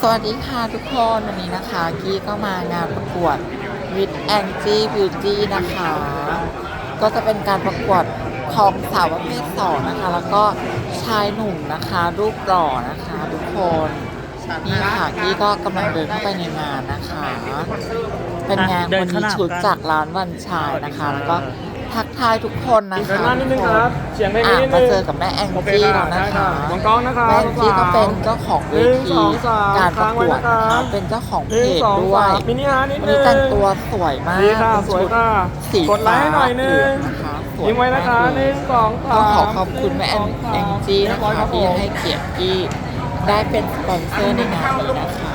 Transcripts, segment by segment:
สวัสดีค่ะทุกคนวันนี้นะคะ กี้ก็มางานประกวด with Angie Beauty นะคะ ก็จะเป็นการประกวดของสาวประเภทสองนะคะ แล้วก็ชายหนุ่มนะคะ รูปหล่อนะคะทุกคนนี่ค่ะกี้ก็กำลังเดินเข้าไปในงานนะคะ เป็นงานคนมีชุดจากร้านวันชายนะคะแล้วก็ ทักทายทุกคนนะเดินคะหน้านิดนึงครับเสียงเพลงอะนิดนึงมาเจอกับแม่แองโอเคจี้ค่ะแล้วนะได้คะมองกล้องนะครับแม่แองจี้ก็เป็นเจ้าของเวหนึ่งทีสองสามการประกวดค้างไว้นะนะครัคะบเป็นเจ้าของหเพนึ่งจสองด้วสายมมินิฮาร์ดนิดวันนึนี้งแต่งตัวสวยมากดีค่ะเป็นสวยชุดค่ะสีกดไลค์ให้หน่อยนึงนะคะสวยยิ้มไว้นะคะมากหเลนึ่ยงสองสามต้องขอขอบคุณแม่แองแองจี้นะเรียบร้อยคะรับที่ผมให้เกียรติที่ได้เป็นสปอนเซอร์ในงานนี้นะคะ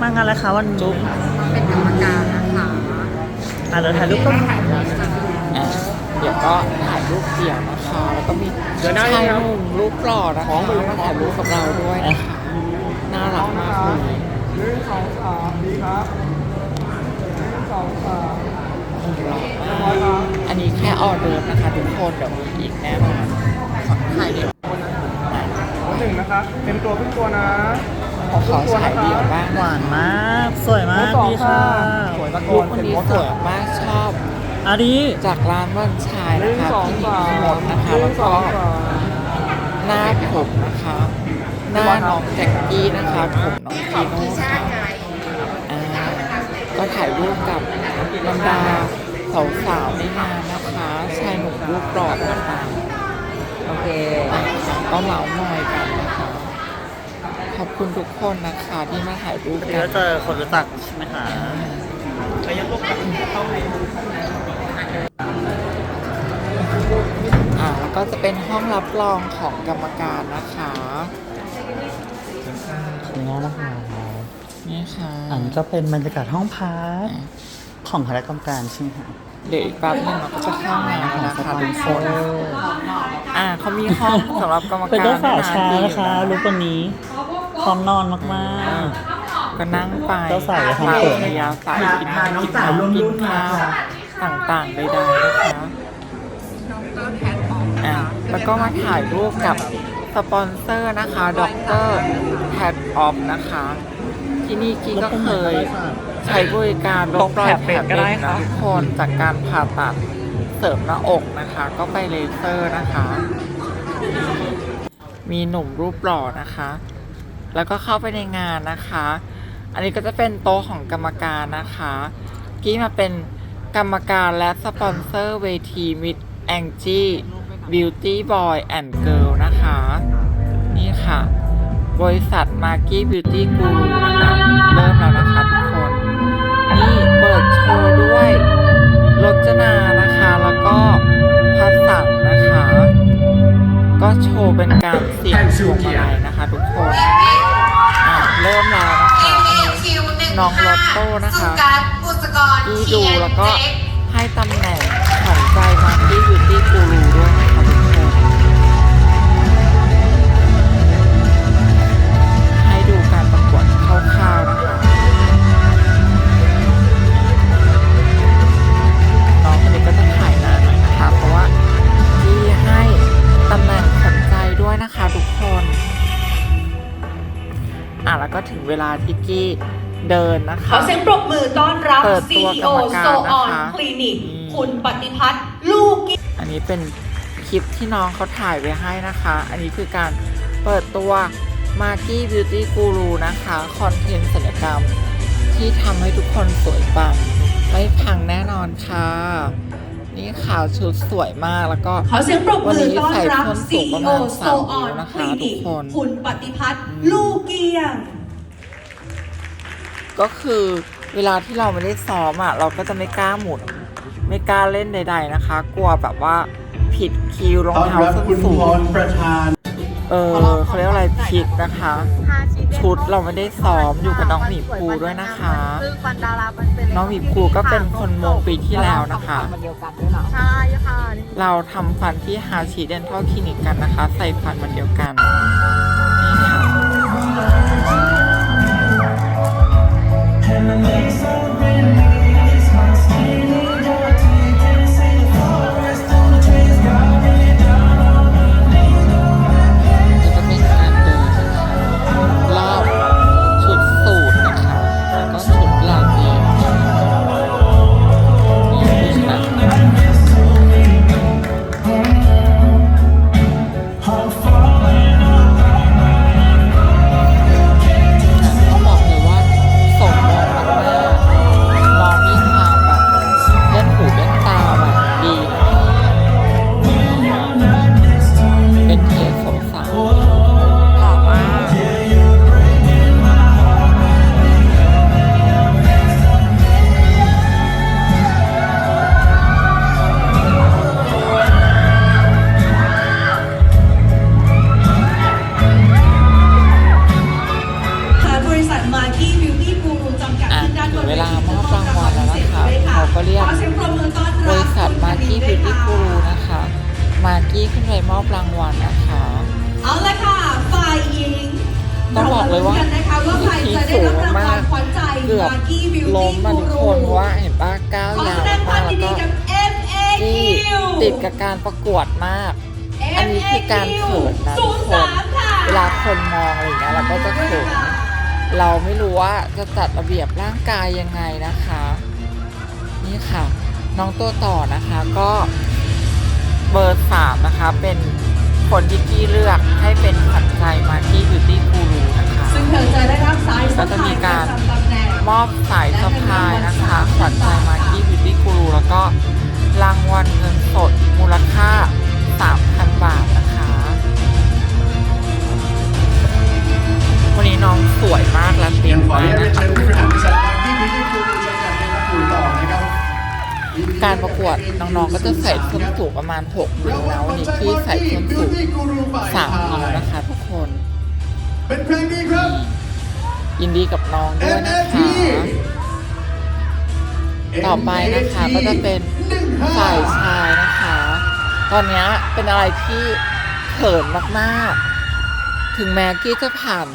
มางานอะไรคะวันจุ๊นี้บเป็นกรรมการนะคะ อะเดี๋ยวถ่ายรูปก็อะเดี๋ยวก็ถ่ายรูปเดี่ยวนะคะแล้วก็มีเดี๋ยวหน้าชายนี่หครับนุ่มรูปหล่อนะคะของมือมาถ่ายรูปกับเราด้วยนะคะน่ารักมากเลยหนึ่งสองสามดีครับหนึ่งสองสามอันนี้แค่ออเดิร์ฟนะคะทุกคนเดี๋ยวมีอีกแน่นอนขอถ่ายเดี๋ยวตัวหนึ่งนะครับเป็นตัวขึ้นตัวนะ ขอขอถ่ายเดี่ยวบ้างหวานมาก สวยมากสองดีค่ะสวยตะโกลูกนคนเป็นนี้มดสวยมากชอบอาดีจากร้านวันชายหนะนึ่งคะสองที่สามมีหมดนะคะหแล้นึ่วงสก็องสามหน้าผมนะคะหน้าน้องแจ็คกี้นะคะผมน้องพีโน่ค่ะอ่าก็ถ่ายรูปกับบรรดาสาวๆในงานนะคะชายหนุ่มรูปหล่อต่างๆโอเคอะก็เหมามอยกันนะคะ ขอบคุณทุกคนนะคะที่มาถ่ายรูปเดี๋กัยวนเจอคนรู้จักใช่ไหมคะอ่าแล้วก็จะเป็นห้องรับรองของกรรมการนะคะขออนุญาตนะคะนี่ค่ะอันนี้ก็เป็นบรรยากาศห้องพักของคณะกรรมการใช่ไหมคะเดี๋ยวอีกแป๊บนึงเราก็จะเข้างานกันนะคะทุกคนเอออ่าเขามีห้องสำหรับกรรมเป็นการเจ้าสาวด้วยช้าดีนะคะรูปวันนี้ พร้อมนอนมากก็นั่งไปเจ้าสาวอย่าทำตามเปิดระยะสายกินข้าวกินน้ำกินข้าวต่างๆใดๆนะคะอ่าแล้วก็มาถ่ายรูปกับสปอนเซอร์นะคะดรแพทออฟนะคะ ที่นี่กี้ก็เคยใช้บริการลบรอยแผลเป็นนะทุกคนจากการผ่าตัดเสริมหน้าอกนะคะ ก็ไปเลเซอร์นะคะ มีหนุ่มรูปหล่อนะคะ แล้วก็เข้าไปในงานนะคะ อันนี้ก็จะเป็นโต๊ะของกรรมการนะคะกี้มาเป็นกรรมการและสปอนเซอร์เวทีมิดแองจี้บิวตี้บอยแอนด์เกิลนะคะ นี่ค่ะ บริษัทมาร์กี้บิวตี้กูรูนะคะเริ่มแล้วนะคะทุกคน นี่เปิดโชว์ด้วยรจนานะคะ แล้วก็พัสสังนะคะ ก็โชว์เป็นการเสี่ยงพวงมาลัยนะคะทุกคน อะเริ่มแล้วนะคะอันนี้น้องลอตโต้นะคะบุษกรที่ดูแล้วก็ให้ตำแหน่งของใจมาร์กี้บิวตี้กูรูด้วย ก็ถึงเวลาที่กี้เดินนะคะขอเสียงปรบมือต้อนรับเปิดตัว CEO กรรมการโซออนนะคะคลินิกอืมคุณปฏิพัฒน์ลูกกิอันนี้เป็นคลิปที่น้องเขาถ่ายไว้ให้นะคะ อันนี้คือการเปิดตัว m a r k i Beauty Guru นะคะคอนเทนต์ศัลยกรรม ที่ทำให้ทุกคนสวยปังไม่พังแน่นอนค่ะ นี่ขาวชุดสวยมากแล้วก็ขอเสียงปรบวันมือนี้ต้อนใส่รับส้นสูงประ CEO มาณโซสามออนิ้วนนะคคะลิทุนิกกคนคุณปฏิพัฒน์อืมลูกเกียง ก็คือเวลาที่เราไม่ได้ซ้อมอะ เราก็จะไม่กล้าหมุน ไม่กล้าเล่นใด ๆนะคะ กลัวแบบว่าผิดคิวรองต้อนเท้ารับส้นคุณสูพงรประธานเออเขาเรียกว่าอะไรผิดนะคะ ชุดเราไม่ได้ซ้อมอยู่กับน้องหมีภูด้วยนะคะซึ่งปันดารามันเป็นน้องหมีภูก็เป็นคนมงปีที่แล้วนะคะใช่ค่ะนี่เราทำฟันที่ฮาชิเดนทัลคลินิกกันนะคะ ใส่ฟันมันเดียวกันนี่ จ ว่ากันนะคะว่าใครจะได้รับรางวัลขวัญใจเกือบมากกี้บิวล้ตี้มมากูทุกรูคนว่าเห็นป้าก้าวยาวมากแล้วก็ที่ติดกับการประกวดมาก อันนี้คือการเขินนะทุกคนเวลาคนมองอะไรอย่างเงี้ยเราก็จะเขินเราไม่รู้ว่าจะจัดระเบียบร่างกายยังไงนะคะ นี่ค่ะ น้องตัวต่อนะคะก็เบอร์สามนะคะ เป็นคนที่กี้เลือกให้เป็นขวัญใจมาที่บิวตี้กูรู ซึ่งเธอจะได้รับสายสะพายประจำตำแหน่งมอบสายสะพายนะคะขวัญใจมาที่บิวตี้กูรูแล้วก็รางวัลเงินสดมูลค่า 3,000 บาทนะคะ วันนี้น้องสวยมากและเต็มขออมานุกนะคะการประกวดน้องๆก็จะใส่ส้นสูงประมาณ6นิ้วนะวันนี้ที่ใส่ส้นสูง3นิ้วนะคะทุกคน เป็นเพลงนี้ครับ ยินดีกับน้องด้วยนะคะ ต่อไปนะคะก็จะเป็นฝ่ายชายนะคะ ตอนเนี้ยเป็นอะไรที่เขินมากๆ ถึงแม้กี้จะผ่าน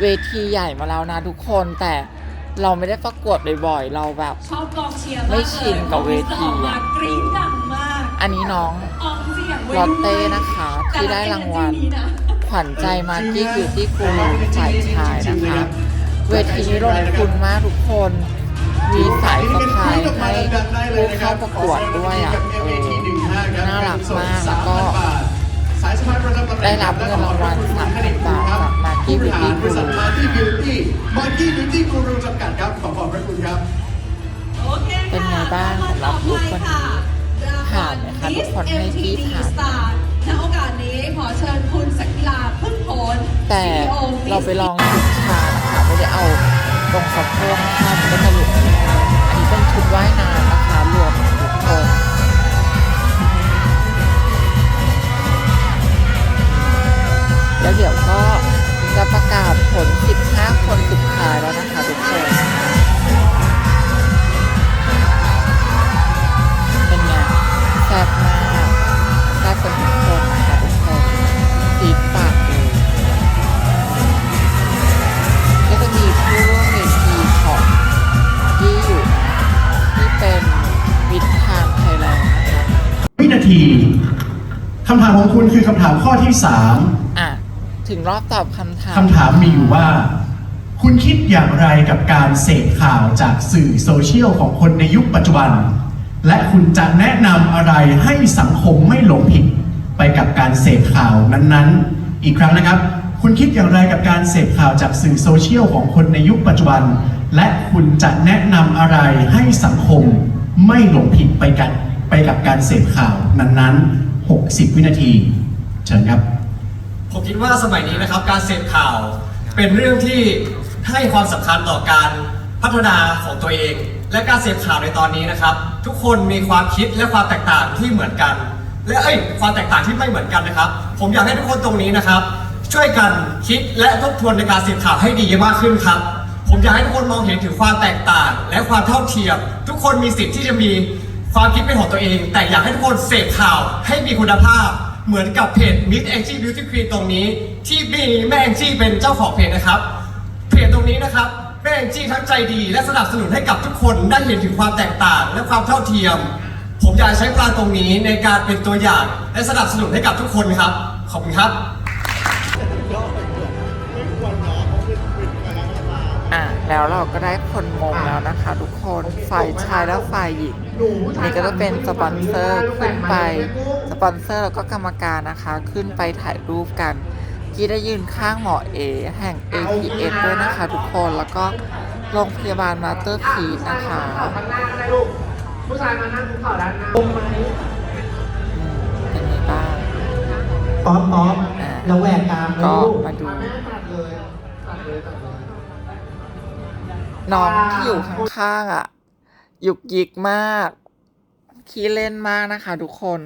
เวทีใหญ่มาแล้วนะทุกคนแต่เราไม่ได้ประกวดบ่อยๆ เราแบบชอบกองเชียร์ากไม่ชินกับเวทีออกมากรี๊ดดังมาก อันนี้น้องออกเสียงไว้ลอตเต้ด้วยนะคะ ที่ได้รางวัล แต่ละ energy นี้นะขวัญใจมาร์กี้บิวตี้กูรูฝ่ายชายนะคะเวทีนี้ลงทุนมากทุกคน มีสายสะพายให้ผู้เข้าประกวดด้วยอะเออน่ารักมากแล้วก็ได้รับเงินรางวัล3,000บาทจาก Marky Beauty บริษัท Guru Marky Beauty Marky Beauty Guru จำกัดครับขอขอบพระคุณครับโอเคค่ะเป็นไงบ้างสำหรับลุควันนี้ผ่านไหมคะทุกคนให้กี้ผ่าน ณโอกาสนี้ขอเชิญคุณสักกีฬาพึ่งผลแต่ CEO เราไปลองชุดชานะคะไม่ได้เอาตรงสะโพกนะคะมันก็จะหลุดนิดนึงอันนี้เป็นชุดว่ายน้ำนะคะรวมทุกคนแล้วเดี๋ยวก็จะประกาศผล 15 คนสุดท้ายแล้วนะคะทุกคน ของคุณคือคำถามข้อที่อะถึงรอบตอบคำถาม3คำถามมีอยู่ว่า คุณคิดอย่างไรกับการเสพข่าวจากสื่อโซเชียลของคนในยุคปัจจุบัน และคุณจะแนะนำอะไรให้สังคมไม่หลงผิดไปกับการเสพข่าวนั้นๆ อีกครั้งนะครับ คุณคิดอย่างไรกับการเสพข่าวจากสื่อโซเชียลของคนในยุคปัจจุบัน และคุณจะแนะนำอะไรให้สังคมไม่หลงผิดไปกันไปกับการเสพข่าวนั้นๆ 60 วินาที เชิญครับ ผมคิดว่าสมัยนี้นะครับการเสพข่าวเป็นเรื่องที่ให้ความสำคัญต่อการพัฒนาของตัวเอง และการเสพข่าวในตอนนี้นะครับ ทุกคนมีความคิดและความแตกต่างที่เหมือนกัน และเอ้ยความแตกต่างที่ไม่เหมือนกันนะครับ ผมอยากให้ทุกคนตรงนี้นะครับ ช่วยกันคิดและทบทวนในการเสพข่าวให้ดีมากขึ้นครับ ผมอยากให้ทุกคนมองเห็นถึงความแตกต่าง และความเท่าเทียม ทุกคนมีสิทธิ์ที่จะมี ความคิดเป็นของตัวเอง แต่อยากให้ทุกคนเสพข่าวให้มีคุณภาพ เหมือนกับเพจ Miss Angie Beauty Queen ตรงนี้ ที่มีแม่แองจี้เป็นเจ้าของเพจนะครับ เพจตรงนี้นะครับแม่แองจี้ทั้งใจดี และสนับสนุนให้กับทุกคนได้เห็นถึงความแตกต่าง และความเท่าเทียม ผมอยากใช้พลังตรงนี้ในการเป็นตัวอย่าง และสนับสนุนให้กับทุกคนครับขอบคุณครับ แล้วเราก็ได้คนมงแล้วนะคะ ทุกคนฝ่ายชายและฝ่ายหญิงอันนี้ก็จะเป็นสปอนเซอร์ขึ้นไป สปอนเซอร์แล้วก็กรรมการนะคะ ขึ้นไปถ่ายรูปกันกี้ได้ยืนข้างหมอเอแห่ง APS ด้วยนะคะ ทุกคนแล้วก็โรงพยาบาลมาสเตอร์พีนะคะผู้ชายมานั่งคุกเข่าด้านหน้าอืมเป็นไงบ้างป๊อปป๊อปอ่าแล้วแหวกกรามเลยก็ลูกมาดูตัดเลยตัดเลยตัดเลย น้องที่อยู่ข้างๆอะหยุกยิกมาก ขี้เล่นมากนะคะทุกคน